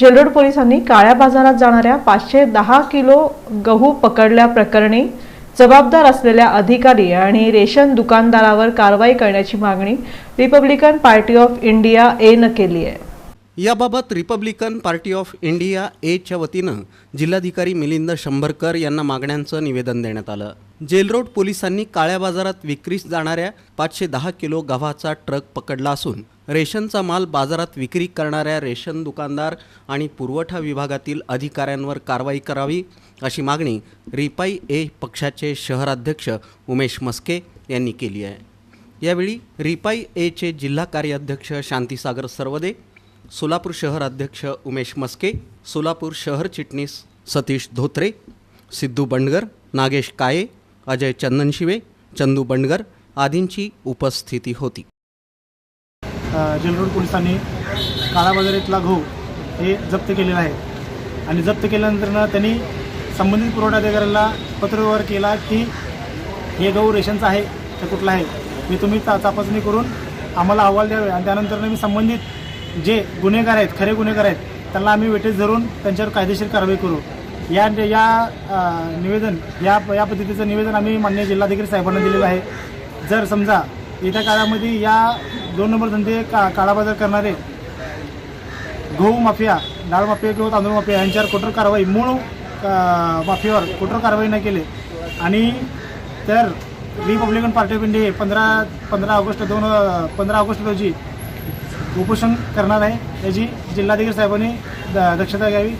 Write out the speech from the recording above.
Jail Road पोलिसांनी काळ्या बाजारात जाणाऱ्या पाचशे दहा किलो गहू पकडल्याप्रकरणी जबाबदार असलेल्या अधिकारी आणि रेशन दुकानदारावर कारवाई करण्याची मागणी रिपब्लिकन पार्टी ऑफ इंडिया एनं केली आहे. याबाबत रिपब्लिकन पार्टी ऑफ इंडिया एच्या वतीनं जिल्हाधिकारी मिलिंद शंभरकर यांना मागण्यांचं निवेदन देण्यात आलं. जेलरोड पोलिसांनी काळ्या बाजारात विक्रीस जाणाऱ्या पाचशे दहा किलो गव्हाचा ट्रक पकडला असून रेशनचा माल बाजारात विक्री करणाऱ्या रेशन दुकानदार आणि पुरवठा विभागातील अधिकाऱ्यांवर कारवाई करावी अशी मागणी रिपाई ए पक्षाचे शहराध्यक्ष उमेश मस्के यांनी केली आहे. यावेळी रिपाई एचे जिल्हा कार्याध्यक्ष शांतीसागर सर्वदे सोलापूर शहर अध्यक्ष उमेश मस्के सोलापूर शहर चिटणीस सतीश धोत्रे सिद्धू बंडगर नागेश काये अजय चंदनशिवे चंदू बंडगर आदींची उपस्थिती होती. जेलरोड पोलिसांनी काळाबाजारातला गहू हे जप्त केलेला आहे. आणि जप्त केल्यानंतर त्यांनी संबंधित पुरवठाधिकाऱ्याला पत्रव्यवहार केला की हे गहू रेशनचा आहे का कुठला आहे? हे तुम्ही ता तपासणी करून आम्हाला अहवाल द्यावे. आणि त्यानंतर मी संबंधित जे गुन्हेगार आहेत खरे गुन्हेगार आहेत त्यांना आम्ही वेटेज धरून त्यांच्यावर कायदेशीर कारवाई करू. या या निवेदन या या पद्धतीचं निवेदन आम्ही मान्य जिल्हाधिकारी साहेबांना दिलेलं आहे. जर समजा येत्या काळामध्ये या दोन नंबर धंदे का काळाबाजार करणारे. गहू माफिया डाळ माफिया किंवा तांदूळ माफिया यांच्यावर कठोर कारवाई मूळ माफियावर कठोर कारवाई न केली. आणि तर रिपब्लिकन पार्टी ऑफ इंडिया पंधरा पंधरा ऑगस्ट दोन पंधरा ऑगस्ट रोजी उपोषण करणार आहे. याची जिल्हाधिकारी साहेबांनी द- दक्षता घ्यावी.